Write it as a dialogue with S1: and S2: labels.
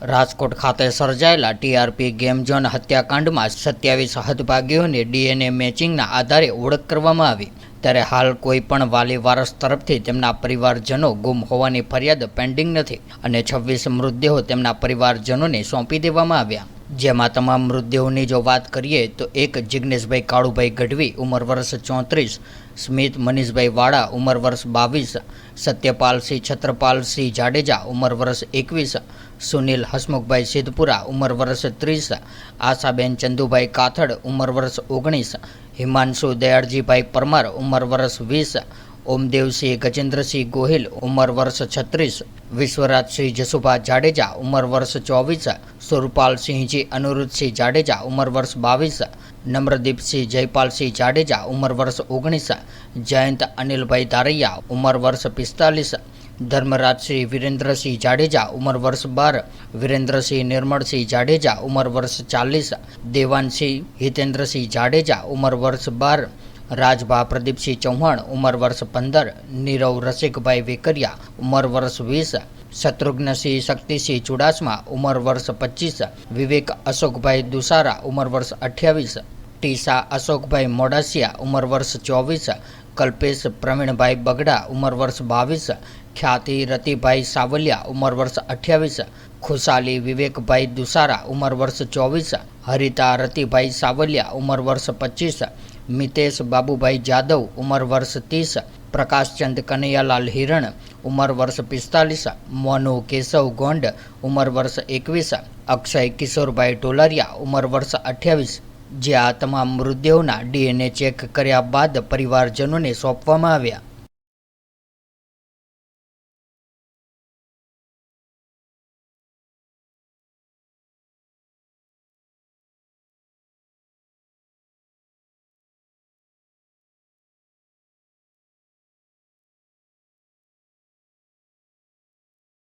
S1: રાજકોટ ખાતે સર્જાયેલા TRP game zone હત્યાકાંડમાં સત્યાવીસ હદભાગીઓની ડીએનએ મેચિંગના આધારે ઓળખ કરવામાં આવી. ત્યારે હાલ કોઈ પણ વાલી વારસ તરફથી તેમના પરિવારજનો ગુમ હોવાની ફરિયાદ પેન્ડિંગ નથી અને છવ્વીસ મૃતદેહો તેમના પરિવારજનોને સોંપી દેવામાં આવ્યા. જેમાં તમામ મૃતદેહોની જો વાત કરીએ તો એક જિગ્નેશભાઈ કાળુભાઈ ગઢવી, ઉંમર વર્ષ ચોત્રીસ, સ્મિત મનીષભાઈ વાડા ઉંમર વર્ષ બાવીસ સત્યપાલસિંહ છત્રપાલસિંહ જાડેજા, ઉંમર વર્ષ એકવીસ, સુનિલ હસમુખભાઈ સિદ્ધપુરા, ઉંમર વર્ષ ત્રીસ, આશાબેન ચંદુભાઈ કાથડ, ઉંમર વર્ષ ઓગણીસ, હિમાંશુ દયાળજીભાઈ પરમાર, ઉંમર વર્ષ વીસ ઓમદેવસિંહ ગજેન્દ્રસિંહ ગોહિલ ઉંમર વર્ષ છત્રીસ વિશ્વરાજસિંહ જસુભા જાડેજા ઉંમર વર્ષ ચોવીસ સુરપાલસિંહજી અનિરુદ્ધસિંહ જાડેજા ઉંમર વર્ષ બાવીસ નમ્રદીપસિંહ જયપાલસિંહ જાડેજા ઉંમર વર્ષ ઓગણીસ જયંત અનિલભાઈ ધારૈયા ઉંમર વર્ષ પિસ્તાલીસ ધર્મરાજસિંહ વિરેન્દ્રસિંહ જાડેજા ઉંમર વર્ષ બાર વિરેન્દ્રસિંહ નિર્મળસિંહ જાડેજા ઉંમર વર્ષ ચાલીસ દેવાનસિંહ હિતેન્દ્રસિંહ જાડેજા ઉંમર વર્ષ બાર રાજભા પ્રદીપસિંહ ચૌહાણ, ઉંમર વર્ષ પંદર, નીરવ રસિકભાઈ વેકરિયા, ઉંમર વર્ષ વીસ, શત્રુઘ્નસિંહ શક્તિસિંહ ચુડાસમા, ઉંમર વર્ષ પચીસ, વિવેક અશોકભાઈ દુસારા, ઉંમર વર્ષ અઠ્યાવીસ, ટીસા અશોકભાઈ મોડાસિયા, ઉંમર વર્ષ ચોવીસ, કલ્પેશ પ્રવીણભાઈ બગડા, ઉંમર વર્ષ બાવીસ, ખ્યાતિ રતિભાઈ સાવલિયા, ઉંમર વર્ષ અઠ્યાવીસ, ખુશાલી વિવેકભાઈ દુસારા, ઉંમર વર્ષ ચોવીસ હરિતા, રતિભાઈ સાવલિયા, ઉંમર વર્ષ પચીસ, મિતેશ બાબુભાઈ જાદવ, ઉંમર વર્ષ ત્રીસ, પ્રકાશચંદ કનૈયાલાલ હિરણ, ઉંમર વર્ષ પિસ્તાલીસ, મોનુ કેશવ ગોંડ, ઉંમર વર્ષ એકવીસ, અક્ષય કિશોરભાઈ ટોલારિયા ઉંમર વર્ષ અઠ્યાવીસ. જે આ તમામ મૃતદેહોના ડીએનએ ચેક કર્યા બાદ પરિવારજનોને સોંપવામાં આવ્યા.